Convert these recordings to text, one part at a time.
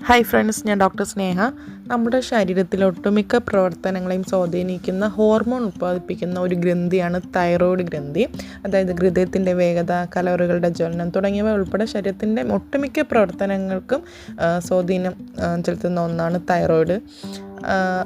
Hi friends ഞാൻ doctor Sneha. നമ്മുടെ ശരീരത്തിലെ ഒട്ടുമിക്ക പ്രവർത്തനങ്ങളെയും സ്വാധീനിക്കുന്ന ഹോർമോൺ ഉത്പാദിപ്പിക്കുന്ന ഒരു ഗ്രന്ഥിയാണ് തൈറോയ്ഡ് ഗ്രന്ഥി. അതായത് ഹൃദയത്തിന്റെ വേഗത കലോറികളുടെ ജ്വലനം തുടങ്ങിയവ ഉൾപ്പെടെ ശരീരത്തിന്റെ ഒട്ടുമിക്ക പ്രവർത്തനങ്ങൾക്കും സ്വാധീനം ചെലുത്തുന്ന ഒന്നാണ് തൈറോയ്ഡ്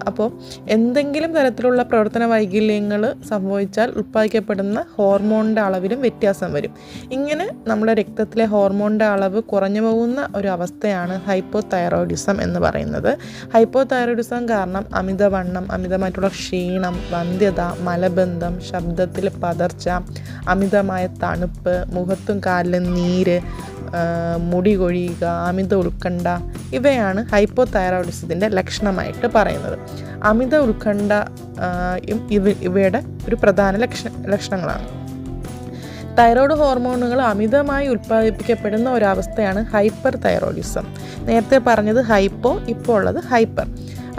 അപ്പോൾ എന്തെങ്കിലും തരത്തിലുള്ള പ്രവർത്തന വൈകല്യങ്ങൾ സംഭവിച്ചാൽ ഉത്പാദിക്കപ്പെടുന്ന ഹോർമോണിന്റെ അളവിലും വ്യത്യാസം വരും. ഇങ്ങനെ നമ്മുടെ രക്തത്തിലെ ഹോർമോണിന്റെ അളവ് കുറഞ്ഞു പോകുന്ന ഒരു അവസ്ഥയാണ് ഹൈപ്പോ തൈറോയിഡിസം എന്ന് പറയുന്നത്. ഹൈപ്പോ തൈറോയിഡിസം കാരണം അമിതവണ്ണം അമിതമായിട്ടുള്ള ക്ഷീണം വന്ധ്യത മലബന്ധം ശബ്ദത്തിൽ പതർച്ച അമിതമായ തണുപ്പ് മുഖത്തും കാലിലും നീര് മുടി കൊഴിയുക അമിത ഉത്കണ്ഠ ഇവയാണ് ഹൈപ്പോ തൈറോയിഡിസത്തിന്റെ ലക്ഷണമായിട്ട് പറയുന്നത്. അമിത ഉത്കണ്ഠ ഇവ ഇവയുടെ ഒരു പ്രധാന ലക്ഷ ലക്ഷണങ്ങളാണ്. തൈറോയ്ഡ് ഹോർമോണുകൾ അമിതമായി ഉൽപ്പാദിപ്പിക്കപ്പെടുന്ന ഒരവസ്ഥയാണ് ഹൈപ്പർ തൈറോയിഡിസം നേരത്തെ പറഞ്ഞത് ഹൈപ്പോ ഇപ്പോൾ ഉള്ളത് ഹൈപ്പർ.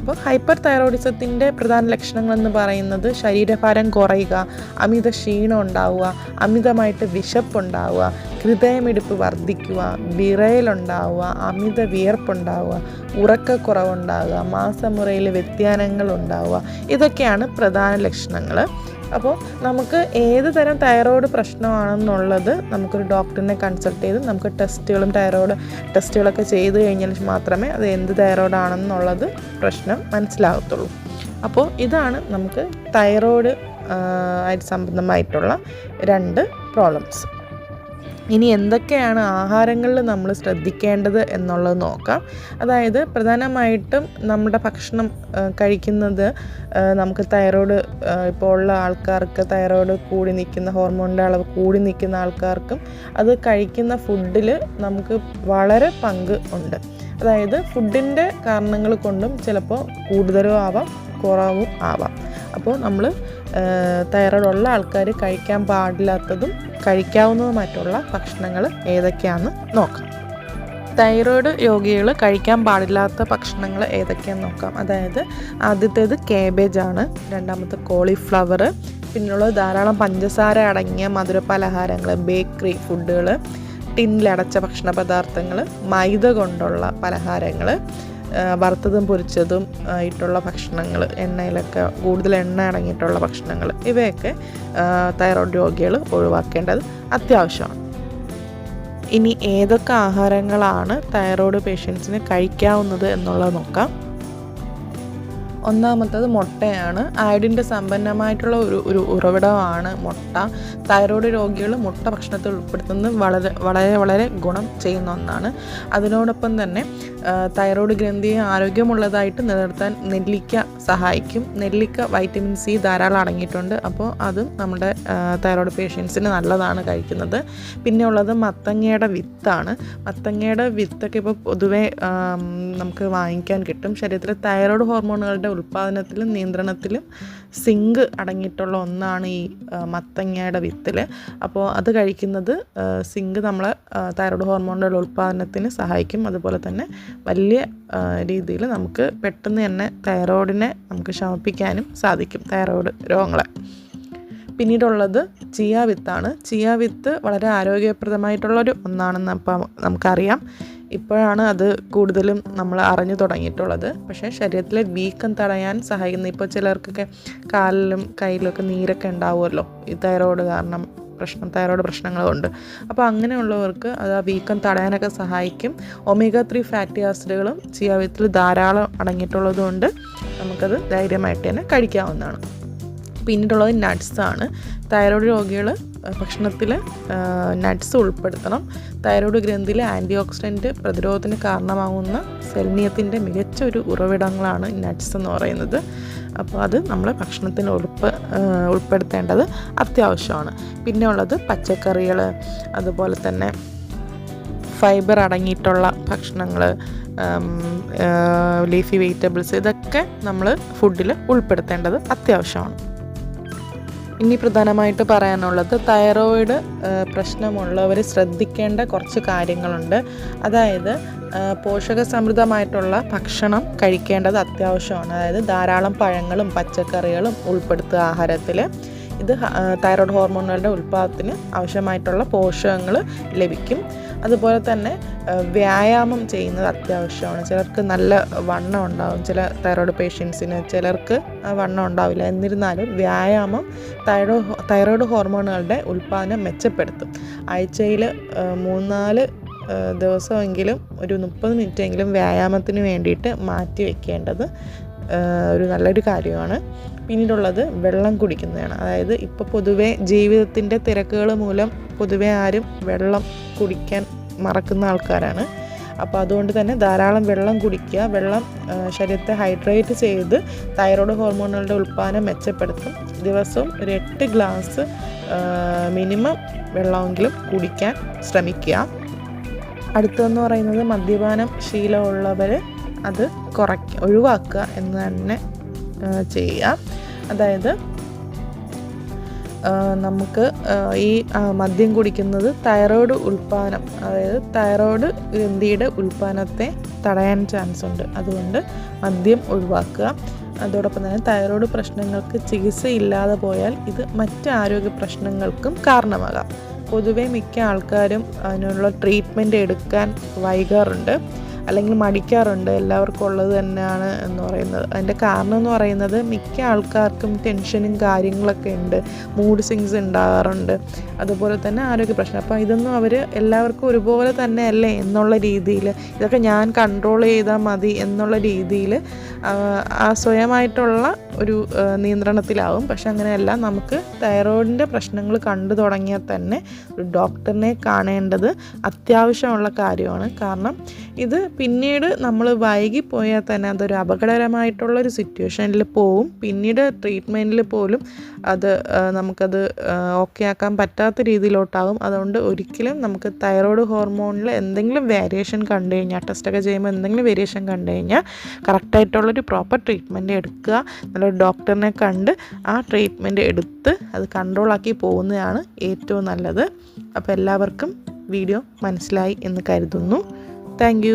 അപ്പോൾ ഹൈപ്പർ തൈറോയിഡിസത്തിന്റെ പ്രധാന ലക്ഷണങ്ങൾ എന്ന് പറയുന്നത് ശരീരഭാരം കുറയുക അമിത ക്ഷീണം ഉണ്ടാവുക അമിതമായിട്ട് വിശപ്പുണ്ടാവുക ഹൃദയമിടിപ്പ് വർദ്ധിക്കുക വിറയലുണ്ടാവുക അമിത വിയർപ്പുണ്ടാവുക ഉറക്കക്കുറവുണ്ടാവുക മാസമുറയിൽ വ്യതിയാനങ്ങൾ ഉണ്ടാവുക ഇതൊക്കെയാണ് പ്രധാന ലക്ഷണങ്ങൾ. അപ്പോൾ നമുക്ക് ഏത് തരം തൈറോയ്ഡ് പ്രശ്നമാണെന്നുള്ളത് നമുക്കൊരു ഡോക്ടറിനെ കൺസൾട്ട് ചെയ്ത് നമുക്ക് ടെസ്റ്റുകളും തൈറോയ്ഡ് ടെസ്റ്റുകളൊക്കെ ചെയ്ത് കഴിഞ്ഞാൽ മാത്രമേ അത് എന്ത് തൈറോയ്ഡ് ആണെന്നുള്ളത് പ്രശ്നം മനസ്സിലാകത്തുള്ളൂ. അപ്പോൾ ഇതാണ് നമുക്ക് തൈറോയ്ഡ് ആയിട്ട് സംബന്ധമായിട്ടുള്ള രണ്ട് പ്രോബ്ലംസ് ഇനി എന്തൊക്കെയാണ് ആഹാരങ്ങളിൽ നമ്മൾ ശ്രദ്ധിക്കേണ്ടത് എന്നുള്ളത് നോക്കാം. അതായത് പ്രധാനമായിട്ടും നമ്മുടെ ഭക്ഷണം കഴിക്കുന്നത് നമുക്ക് തൈറോയ്ഡ് ഇപ്പോൾ ഉള്ള ആൾക്കാർക്ക് തൈറോയ്ഡ് കൂടി നിൽക്കുന്ന ഹോർമോണിന്റെ അളവ് കൂടി നിൽക്കുന്ന ആൾക്കാർക്കും അത് കഴിക്കുന്ന ഫുഡിൽ നമുക്ക് വളരെ പങ്ക് ഉണ്ട്. അതായത് ഫുഡിന്റെ കാരണങ്ങൾ കൊണ്ടും ചിലപ്പോൾ കൂടുതലും ആവാം കുറവും ആവാം. അപ്പോൾ നമ്മൾ തൈറോയ്ഡ് ഉള്ള ആൾക്കാർ കഴിക്കാൻ പാടില്ലാത്തതും കഴിക്കാവുന്നതുമായിട്ടുള്ള ഭക്ഷണങ്ങൾ ഏതൊക്കെയാണെന്ന് നോക്കാം. തൈറോയ്ഡ് രോഗികൾ കഴിക്കാൻ പാടില്ലാത്ത ഭക്ഷണങ്ങൾ ഏതൊക്കെയാണെന്ന് നോക്കാം. അതായത് ആദ്യത്തേത് കേബേജ് ആണ് രണ്ടാമത്തെ കോളിഫ്ലവർ പിന്നുള്ളത് ധാരാളം പഞ്ചസാര അടങ്ങിയ മധുര പലഹാരങ്ങൾ ബേക്കറി ഫുഡുകൾ ടിന്നിലടച്ച ഭക്ഷണ പദാർത്ഥങ്ങൾ മൈദ കൊണ്ടുള്ള പലഹാരങ്ങൾ വറുത്തതും പൊരിച്ചതും ആയിട്ടുള്ള ഭക്ഷണങ്ങൾ എണ്ണയിലൊക്കെ കൂടുതൽ എണ്ണ അടങ്ങിയിട്ടുള്ള ഭക്ഷണങ്ങൾ ഇവയൊക്കെ തൈറോയ്ഡ് രോഗികൾ ഒഴിവാക്കേണ്ടത് അത്യാവശ്യമാണ്. ഇനി ഏതൊക്കെ ആഹാരങ്ങളാണ് തൈറോയ്ഡ് പേഷ്യൻസിന് കഴിക്കാവുന്നത് എന്നുള്ളത് നോക്കാം. ഒന്നാമത്തത് മുട്ടയാണ്. അയഡിന്റെ സമ്പന്നമായിട്ടുള്ള ഒരു ഒരു ഉറവിടമാണ് മുട്ട. തൈറോയ്ഡ് രോഗികൾ മുട്ട ഭക്ഷണത്തിൽ ഉൾപ്പെടുത്തുന്നത് വളരെ വളരെ വളരെ ഗുണം ചെയ്യുന്ന ഒന്നാണ്. അതിനോടൊപ്പം തന്നെ തൈറോയ്ഡ് ഗ്രന്ഥിയെ ആരോഗ്യമുള്ളതായിട്ട് നിലനിർത്താൻ നെല്ലിക്ക സഹായിക്കും. നെല്ലിക്ക വൈറ്റമിൻ സി ധാരാളം അടങ്ങിയിട്ടുണ്ട്. അപ്പോൾ അതും നമ്മുടെ തൈറോയ്ഡ് പേഷ്യൻസിന് നല്ലതാണ് കഴിക്കുന്നത്. പിന്നെ ഉള്ളത് മത്തങ്ങയുടെ വിത്താണ്. മത്തങ്ങയുടെ വിത്തൊക്കെ ഇപ്പോൾ പൊതുവേ നമുക്ക് വാങ്ങിക്കാൻ കിട്ടും. ശരീരത്തിലെ തൈറോയ്ഡ് ഹോർമോണുകളുടെ ഉൽപ്പാദനത്തിലും നിയന്ത്രണത്തിലും സിങ്ക് അടങ്ങിയിട്ടുള്ള ഒന്നാണ് ഈ മത്തങ്ങയുടെ വിത്തിൽ അപ്പോൾ അത് കഴിക്കുന്നത് സിങ്ക് നമ്മളെ തൈറോയ്ഡ് ഹോർമോണുകളുടെ ഉൽപ്പാദനത്തിന് സഹായിക്കും. അതുപോലെ തന്നെ വലിയ രീതിയിൽ നമുക്ക് പെട്ടെന്ന് തന്നെ തൈറോയിഡിനെ നമുക്ക് ശമിപ്പിക്കാനും സാധിക്കും തൈറോയ്ഡ് രോഗങ്ങളെ. പിന്നീടുള്ളത് ചിയ വിത്താണ് ചിയ വിത്ത് വളരെ ആരോഗ്യപ്രദമായിട്ടുള്ളൊരു ഒന്നാണെന്ന് അപ്പം നമുക്കറിയാം. ഇപ്പോഴാണ് അത് കൂടുതലും നമ്മൾ അറിഞ്ഞു തുടങ്ങിയിട്ടുള്ളത്. പക്ഷേ ശരീരത്തിലെ വീക്കം തടയാൻ സഹായിക്കുന്ന ഇപ്പോൾ ചിലർക്കൊക്കെ കാലിലും കയ്യിലൊക്കെ നീരൊക്കെ ഉണ്ടാവുമല്ലോ. ഈ തൈറോയ്ഡ് കാരണം പ്രശ്നം തൈറോയ്ഡ് പ്രശ്നങ്ങളുണ്ട് അപ്പോൾ അങ്ങനെയുള്ളവർക്ക് അത് ആ വീക്കം തടയാനൊക്കെ സഹായിക്കും. ഒമേഗ ത്രീ ഫാറ്റി ആസിഡുകളും ചിയ വിത്തിൽ ധാരാളം അടങ്ങിയിട്ടുള്ളതുകൊണ്ട് നമുക്കത് ധൈര്യമായിട്ട് തന്നെ കഴിക്കാവുന്നതാണ്. പിന്നീടുള്ളത് നട്ട്സ് ആണ് തൈറോയ്ഡ് രോഗികൾ ഭക്ഷണത്തിൽ നട്ട്സ് ഉൾപ്പെടുത്തണം. തൈറോയ്ഡ് ഗ്രന്ഥിയിലെ ആന്റി ഓക്സിഡന്റ് പ്രതിരോധത്തിന് കാരണമാകുന്ന സെൽനിയത്തിന്റെ മികച്ച ഒരു ഉറവിടങ്ങളാണ് നട്ട്സ് എന്ന് പറയുന്നത്. അപ്പോൾ അത് നമ്മൾ ഭക്ഷണത്തിന് ഉൾപ്പ ഉൾപ്പെടുത്തേണ്ടത് അത്യാവശ്യമാണ്. പിന്നെ ഉള്ളത് പച്ചക്കറികൾ അതുപോലെ തന്നെ ഫൈബർ അടങ്ങിയിട്ടുള്ള ഭക്ഷണങ്ങൾ ലീഫി വെജിറ്റബിൾസ് ഇതൊക്കെ നമ്മൾ ഫുഡിൽ ഉൾപ്പെടുത്തേണ്ടത് അത്യാവശ്യമാണ്. ഇനി പ്രധാനമായിട്ട് പറയാനുള്ളത് തൈറോയിഡ് പ്രശ്നമുള്ളവർ ശ്രദ്ധിക്കേണ്ട കുറച്ച് കാര്യങ്ങളുണ്ട്. അതായത് പോഷക സമൃദ്ധമായിട്ടുള്ള ഭക്ഷണം കഴിക്കേണ്ടത് അത്യാവശ്യമാണ്. അതായത് ധാരാളം പഴങ്ങളും പച്ചക്കറികളും ഉൾപ്പെടുത്തുക ആഹാരത്തിൽ ഇത് തൈറോയിഡ് ഹോർമോണുകളുടെ ഉൽപ്പാദനത്തിന് ആവശ്യമായിട്ടുള്ള പോഷകങ്ങൾ ലഭിക്കും. അതുപോലെ തന്നെ വ്യായാമം ചെയ്യുന്നത് അത്യാവശ്യമാണ്. ചിലർക്ക് നല്ല വണ്ണം ഉണ്ടാവും. ചില തൈറോയ്ഡ് പേഷ്യൻസിന് ചിലർക്ക് വണ്ണം ഉണ്ടാവില്ല. എന്നിരുന്നാലും വ്യായാമം തൈറോ തൈറോയ്ഡ് ഹോർമോണുകളുടെ ഉൽപ്പാദനം മെച്ചപ്പെടുത്തും. ആഴ്ചയിൽ മൂന്നാൽ ദിവസമെങ്കിലും ഒരു മുപ്പത് മിനിറ്റെങ്കിലും വ്യായാമത്തിന് വേണ്ടിയിട്ട് മാറ്റി വെക്കേണ്ടത് ഒരു നല്ലൊരു കാര്യമാണ്. പിന്നീടുള്ളത് വെള്ളം കുടിക്കുന്നതാണ്. അതായത് ഇപ്പോൾ പൊതുവേ ജീവിതത്തിന്റെ തിരക്കുകൾ മൂലം പൊതുവേ ആരും വെള്ളം കുടിക്കാൻ മറക്കുന്ന ആൾക്കാരാണ്. അപ്പോൾ അതുകൊണ്ട് തന്നെ ധാരാളം വെള്ളം കുടിക്കുക വെള്ളം ശരീരത്തെ ഹൈഡ്രേറ്റ് ചെയ്ത് തൈറോയ്ഡ് ഹോർമോണുകളുടെ ഉൽപ്പാദനം മെച്ചപ്പെടുത്തും. ദിവസവും ഒരു എട്ട് ഗ്ലാസ് മിനിമം വെള്ളമെങ്കിലും കുടിക്കാൻ ശ്രമിക്കുക. അടുത്തതെന്ന് പറയുന്നത് മദ്യപാനം ശീലമുള്ളവർ അത് കുറയ്ക്കുക ഒഴിവാക്കുക എന്ന് തന്നെ ചെയ്യുക. അതായത് നമുക്ക് ഈ മദ്യം കുടിക്കുന്നത് തൈറോയ്ഡ് ഉൽപ്പാദനം അതായത് തൈറോയ്ഡ് ഗ്രന്ഥിയുടെ ഉൽപ്പാദനത്തെ തടയാൻ ചാൻസ് ഉണ്ട്. അതുകൊണ്ട് മദ്യം ഒഴിവാക്കുക. അതോടൊപ്പം തന്നെ തൈറോയ്ഡ് പ്രശ്നങ്ങൾക്ക് ചികിത്സയില്ലാതെ പോയാൽ ഇത് മറ്റ് ആരോഗ്യ പ്രശ്നങ്ങൾക്കും കാരണമാകാം. പൊതുവേ മിക്ക ആൾക്കാരും അതിനുള്ള ട്രീറ്റ്മെന്റ് എടുക്കാൻ വൈകാറുണ്ട്. അല്ലെങ്കിൽ മടിക്കാറുണ്ട് എല്ലാവർക്കും ഉള്ളത് തന്നെയാണ് എന്ന് പറയുന്നത്. അതിന്റെ കാരണം എന്ന് പറയുന്നത് മിക്ക ആൾക്കാർക്കും ടെൻഷനും കാര്യങ്ങളൊക്കെ ഉണ്ട് മൂഡ് സ്വിങ്സ് ഉണ്ടാകാറുണ്ട്. അതുപോലെ തന്നെ ആരോഗ്യ പ്രശ്നം. അപ്പോൾ ഇതൊന്നും അവർ എല്ലാവർക്കും ഒരുപോലെ തന്നെ അല്ലേ എന്നുള്ള രീതിയിൽ ഇതൊക്കെ ഞാൻ കൺട്രോൾ ചെയ്താൽ മതി എന്നുള്ള രീതിയിൽ ആ സ്വയമായിട്ടുള്ള ഒരു നിയന്ത്രണത്തിലാവും. പക്ഷെ അങ്ങനെയല്ല നമുക്ക് തൈറോയിഡിന്റെ പ്രശ്നങ്ങൾ കണ്ടു തുടങ്ങിയാൽ തന്നെ ഒരു ഡോക്ടറിനെ കാണേണ്ടത് അത്യാവശ്യമുള്ള കാര്യമാണ്. കാരണം ഇത് പിന്നീട് നമ്മൾ വൈകിപ്പോയാൽ തന്നെ അതൊരു അപകടകരമായിട്ടുള്ളൊരു സിറ്റുവേഷനിൽ പോവും. പിന്നീട് ട്രീറ്റ്മെന്റിൽ പോലും അത് നമുക്കത് ഓക്കെ ആക്കാൻ പറ്റാത്ത രീതിയിലോട്ടാകും അതുകൊണ്ട് ഒരിക്കലും നമുക്ക് തൈറോയ്ഡ് ഹോർമോണിൽ എന്തെങ്കിലും വേരിയേഷൻ കണ്ടു കഴിഞ്ഞാൽ ടെസ്റ്റൊക്കെ ചെയ്യുമ്പോൾ എന്തെങ്കിലും വേരിയേഷൻ കണ്ടു കഴിഞ്ഞാൽ കറക്റ്റായിട്ടുള്ളൊരു പ്രോപ്പർ ട്രീറ്റ്മെന്റ് എടുക്കുക. നല്ലൊരു ഡോക്ടറിനെ കണ്ട് ആ ട്രീറ്റ്മെന്റ് എടുത്ത് അത് കൺട്രോളാക്കി പോകുന്നതാണ് ഏറ്റവും നല്ലത്. അപ്പോൾ എല്ലാവർക്കും വീഡിയോ മനസ്സിലായി എന്ന് കരുതുന്നു. താങ്ക്